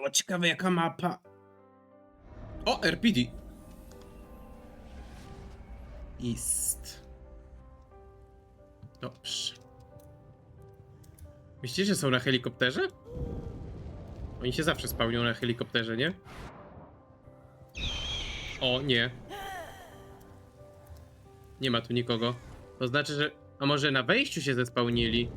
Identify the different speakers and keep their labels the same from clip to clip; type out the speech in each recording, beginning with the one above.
Speaker 1: O, ciekawe jaka mapa. O, RPD. Ist. Dobrze. Myślicie, że są na helikopterze? Oni się zawsze spełnią na helikopterze, nie? O, nie. Nie ma tu nikogo. To znaczy, że... A może na wejściu się zespełnili?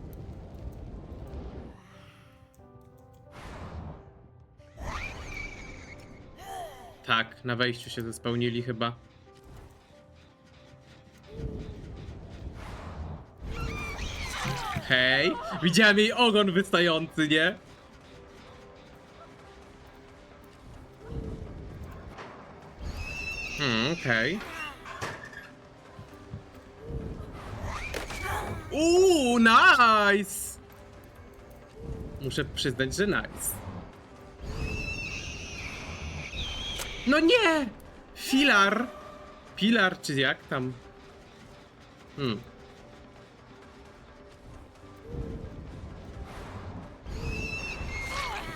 Speaker 1: Tak, na wejściu się zespełnili chyba. Hej, widziałem jej ogon wystający, nie? Hmm, okej. Uuu, nice! Muszę przyznać, że nice. No nie! Filar! Pilar, czy jak tam? Hmm.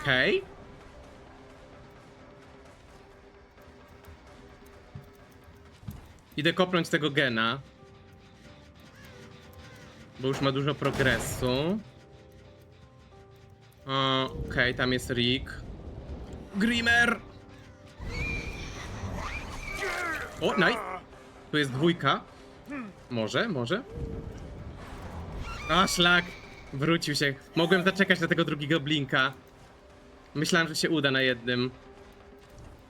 Speaker 1: Okej. Idę kopnąć tego gena. Bo już ma dużo progresu. Okej, tam jest Rick. Grimmer! O, nice! Tu jest dwójka. Może, może. A, szlak! Wrócił się. Mogłem zaczekać na tego drugiego blinka. Myślałem, że się uda na jednym.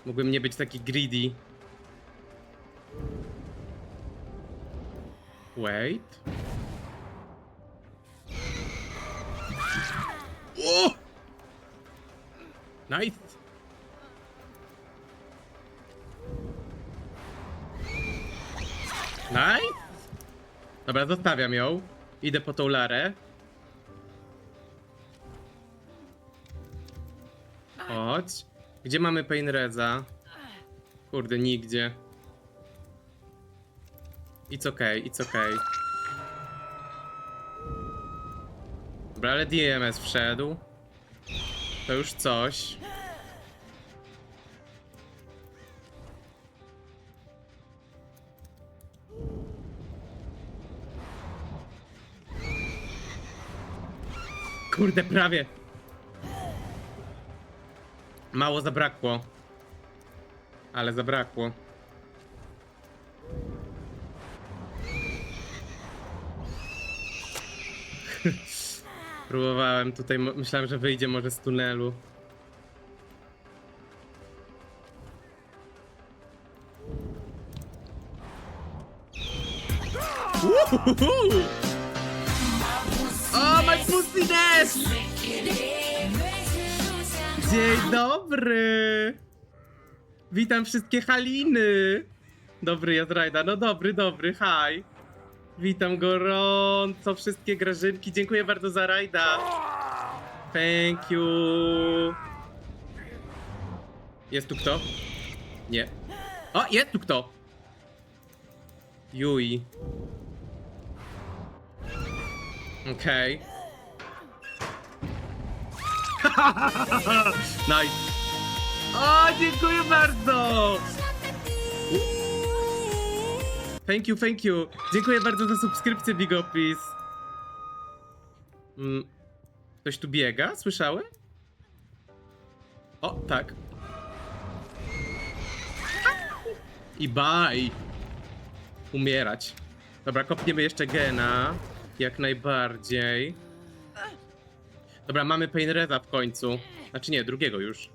Speaker 1: Mógłbym nie być taki greedy. Wait. O! Nice! Dobra, zostawiam ją. Idę po tą Larę. Chodź. Gdzie mamy Painreza? Kurde, nigdzie. It's okay, it's okay. Dobra, ale DMS wszedł. To już coś. Kurde, prawie. Mało zabrakło. Ale zabrakło. Próbowałem tutaj, myślałem, że wyjdzie może z tunelu. O, my pussiness! Dzień dobry! Witam wszystkie Haliny! Dobry jest Rajda, no dobry, dobry, hi! Witam gorąco wszystkie grażynki, dziękuję bardzo za Rajda! Thank you! Jest tu kto? Nie. O, jest tu kto! Yui. Okej. nice. O, dziękuję bardzo! Thank you, thank you. Dziękuję bardzo za subskrypcję, Big Opis. Mm. Ktoś tu biega? Słyszałem? O, tak. I bye. Umierać. Dobra, kopniemy jeszcze gena. Jak najbardziej. Dobra, mamy Painreza w końcu. Znaczy nie, drugiego już.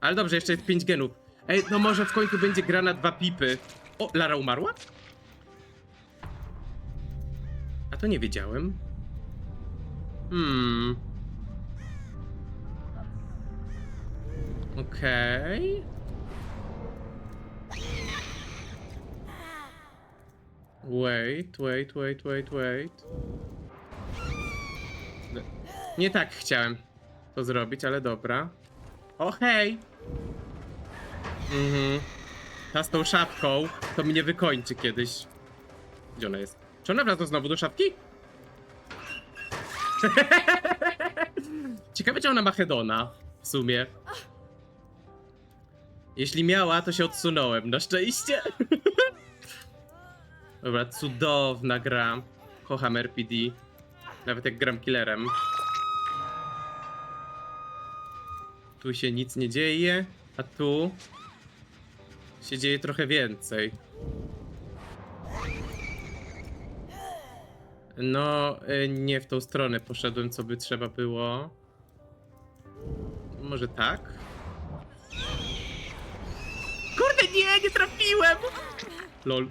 Speaker 1: Ale dobrze, jeszcze jest 5 genów. Ej, no może w końcu będzie gra na dwa pipy. O, Lara umarła? A to nie wiedziałem. Hmm. Okej. Wait, wait, wait, wait, wait. Nie tak chciałem to zrobić, ale dobra. O, hej! Mhm. Ta z tą szapką to mnie wykończy kiedyś. Gdzie ona jest? Czy ona wraca znowu do szafki? Ciekawe, czy ona ma Hedona. w sumie. Jeśli miała, to się odsunąłem, na szczęście. Dobra, cudowna gra. Kocham RPD. Nawet jak gram killerem. Tu się nic nie dzieje, a tu się dzieje trochę więcej. No, y, nie w tą stronę poszedłem, co by trzeba było. Może tak? Kurde, nie, nie trafiłem! Lol.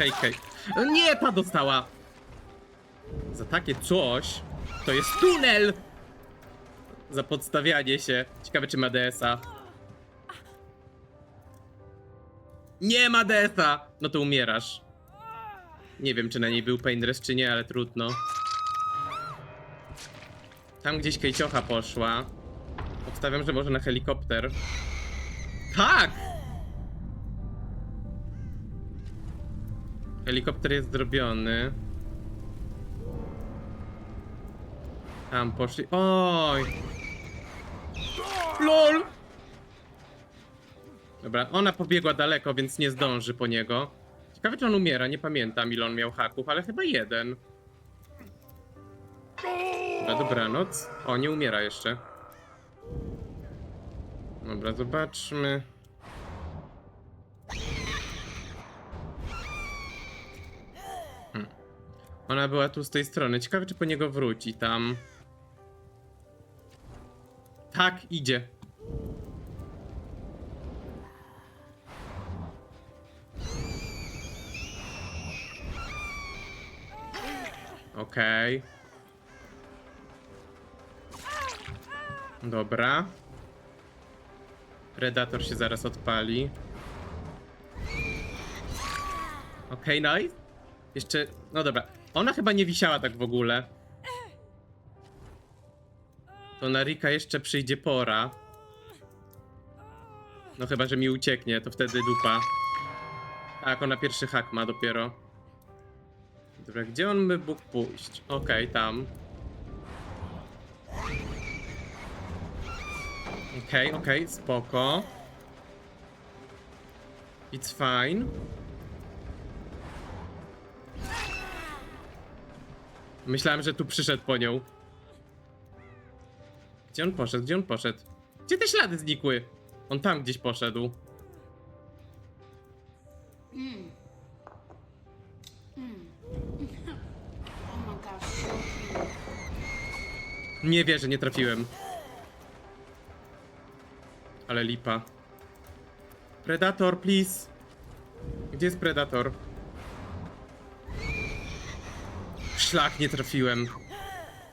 Speaker 1: Hej, hej. Nie, ta dostała! Za takie coś to jest tunel! Za podstawianie się. Ciekawe, czy ma DS-a. Nie ma DS-a! No to umierasz. Nie wiem, czy na niej był Painrest, czy nie, ale trudno. Tam gdzieś Kejciocha poszła. Obstawiam, że może na helikopter. Tak! Helikopter jest zrobiony. Tam poszli. Oj! LOL! Dobra, ona pobiegła daleko, więc nie zdąży po niego. Ciekawe, czy on umiera. Nie pamiętam, ile on miał haków, ale chyba jeden. Dobra, dobranoc. O, nie umiera jeszcze. Dobra, zobaczmy. Ona była tu z tej strony. Ciekawe, czy po niego wróci tam. Tak, idzie. Okej. Dobra. Predator się zaraz odpali. Okej, nice. Jeszcze, no dobra. Ona chyba nie wisiała tak w ogóle. To na Rika jeszcze przyjdzie pora. No chyba, że mi ucieknie, to wtedy dupa. Tak, ona pierwszy hak ma dopiero. Dobra, gdzie on by mógł pójść? Okej, tam. Okej, okej, spoko. It's fine. Myślałem, że tu przyszedł po nią. Gdzie on poszedł? Gdzie on poszedł? Gdzie te ślady znikły? On tam gdzieś poszedł.
Speaker 2: Oh gosh, so cute.
Speaker 1: Nie wierzę, nie trafiłem. Ale lipa. Predator, please. Gdzie jest Predator? Szlak, nie trafiłem.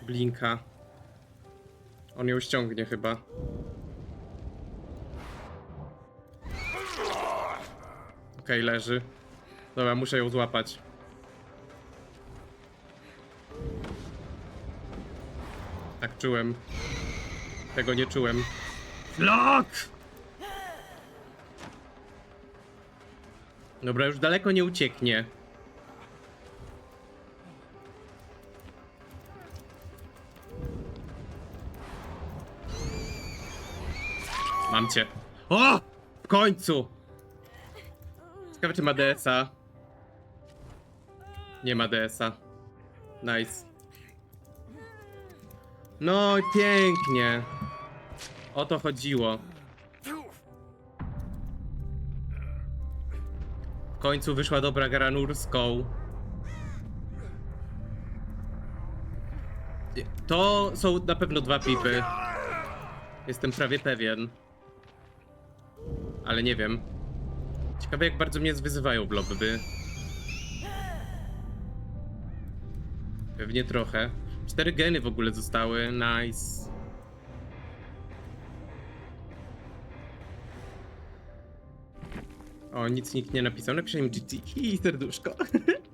Speaker 1: Blinka. On ją ściągnie chyba. Okej, leży. Dobra, muszę ją złapać. Tak czułem. Tego nie czułem. Flok! Dobra, już daleko nie ucieknie. Mam cię. O! W końcu! Ciekawe, czy ma DS-a. Nie ma DS-a. Nice. No i pięknie. O to chodziło. W końcu wyszła dobra gra nurską. To są na pewno dwa pipy. Jestem prawie pewien. Ale nie wiem. Ciekawe jak bardzo mnie zwyzywają w. Pewnie trochę. Cztery geny w ogóle zostały. Nice. O, nic nikt nie napisał. Napiszę im GT i serduszko.